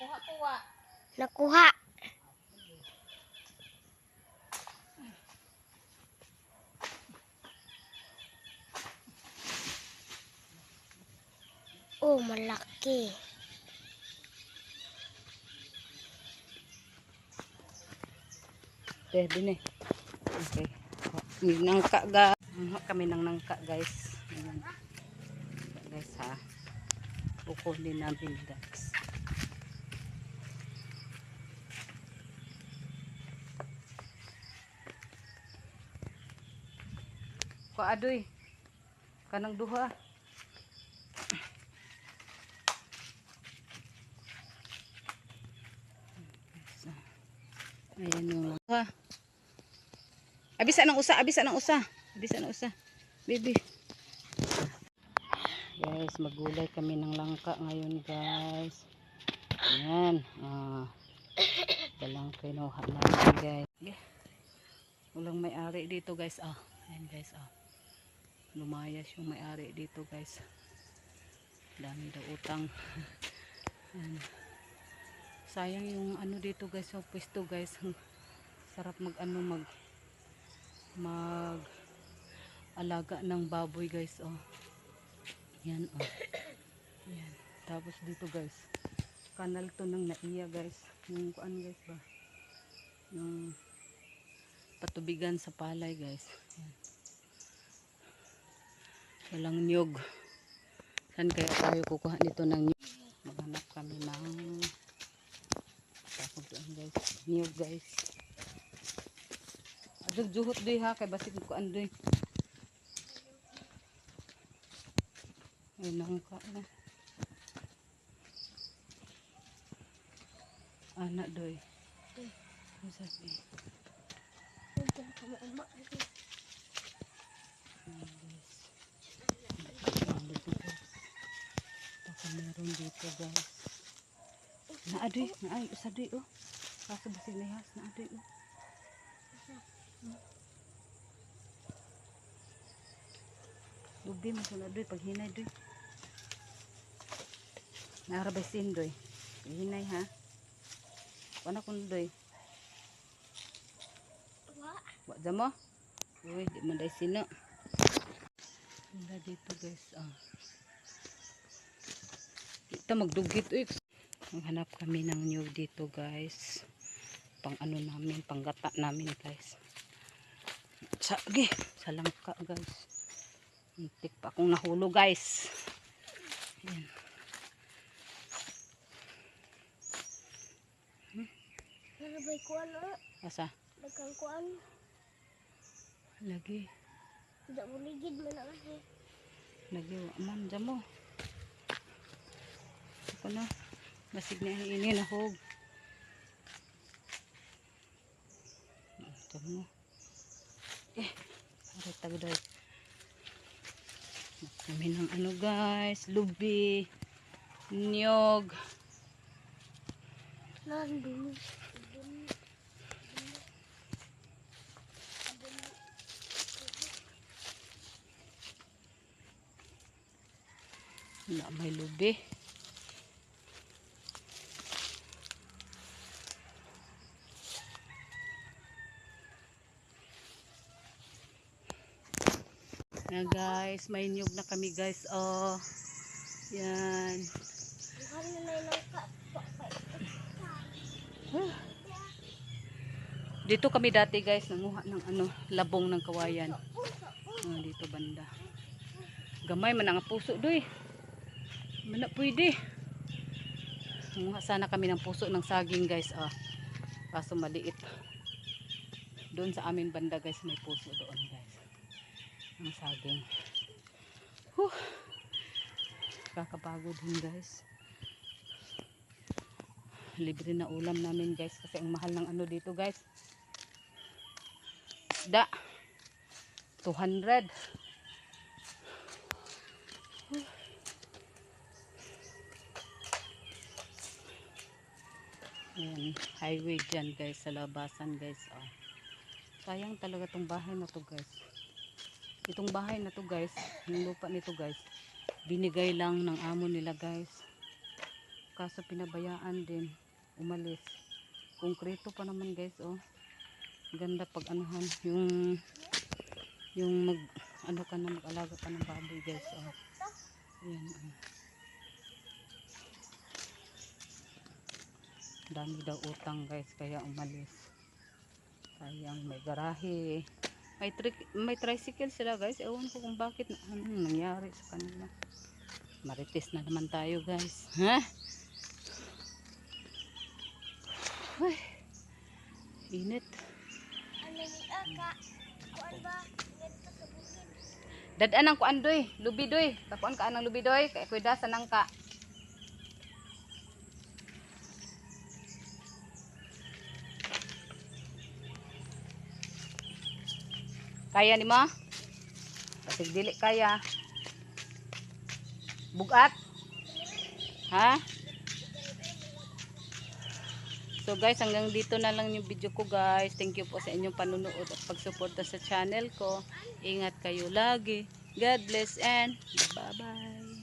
Nakuha. Nakuha. Oh, malaki. Okay, din eh. Okay. Nangka ga. Ano kami ng nangka guys. Ayan. Guys ha. Kukunin namin guys. Paadoy. Kanang duha. Ayan yung mga. Abisa ng usa, abisa ng usa. Abisa ng usa. Baby. Guys, magulay kami ng langka ngayon, guys. Ayan. Ah. Dalang kinuha namin, guys. Yeah. Walang may-ari dito, guys. Ah. Ayan, guys. Ah. Lumayas yung may-ari dito, guys. Dami daw utang. Ayan. Sayang yung ano dito, guys. Yung pwesto, guys. Sarap mag ano mag mag alaga ng baboy guys oh yan oh. Yan. Tapos dito guys kanal to ng naiya guys. Yung kuan guys ba? Yung patubigan sa palay guys. Yan. Walang niyog saan kaya tayo kukuha nito ng niyog maghanap kami ng tapos yan guys niyog guys. Adug juhot doy ha? Kay basig ko andoy. Ay nangka na. Anak doy. Ano sabi? Baka meron dito guys. Naadoy, naay usa doy oh. Kaso basig nihas naadoy oh. Lubi sila doy pag hinay doy. Narabasin doy. Hinay ha. Wala kun doy. Wa dyan mo? Uy, di mo day sino. Wala dito guys. Ah. Dito magdugit. Uy. Maghanap kami ng new dito guys. Pang ano namin, panggata namin guys. Sa, okay, sa langka guys. Muntik pa akong nahulog guys. Ayan. Nalabay kuan oh. Asa? Dagang kuan. Lagi. Tidak mo ligid man na kasi. Lagi wa man dyan mo. Ako na. Basig na ini nahog. Dyan mo. Eh. Aray tagoday. Kami ng ano guys. Lubi. Nyog. Nandun. Wala may lubi. Na guys, may nyug na kami guys. Oh. Yan na na ilang ka. Dito kami dati guys, nanguha ng ano, labong ng kawayan. Ah, dito banda. Gamay man ang puso doy. Mana pwede. Nanguha sana kami ng puso ng saging guys. Ah. Kaso maliit. Doon sa amin banda guys, may puso doon guys. Ang saging. Huh. Kakapagod din guys. Libre na ulam namin guys kasi ang mahal ng ano dito guys. Isda. 200. Ayan, highway dyan guys, sa labasan guys. Oh. Sayang talaga tong bahay na to guys. Itong bahay na to guys, yung lupa nito guys, binigay lang ng amo nila guys. Kaso pinabayaan din. Umalis. Konkreto pa naman guys, oh. Ganda pag anuhan yung yung mag ano ka na mag-alaga ka ng baboy guys, oh. Ayan, oh. Dami daw utang guys, kaya umalis. Sayang may garahe. May, tri- may tricycle sila guys. Ewan ko kung bakit ano nangyari sa kanila. Marites na naman tayo guys. Ha? Ay, init. Ano ni Aka? Kuan ba? Dito sa bukid. Dadaan ang kuan doy, lubi doy. Kakuan ka anang lubi doy, kay kuida sa nangka. Kaya ni mo? Kasi dili kaya. Bugat? Ha? So guys, hanggang dito na lang yung video ko guys. Thank you po sa inyong panunood at pagsuporta sa channel ko. Ingat kayo lagi. God bless and bye-bye.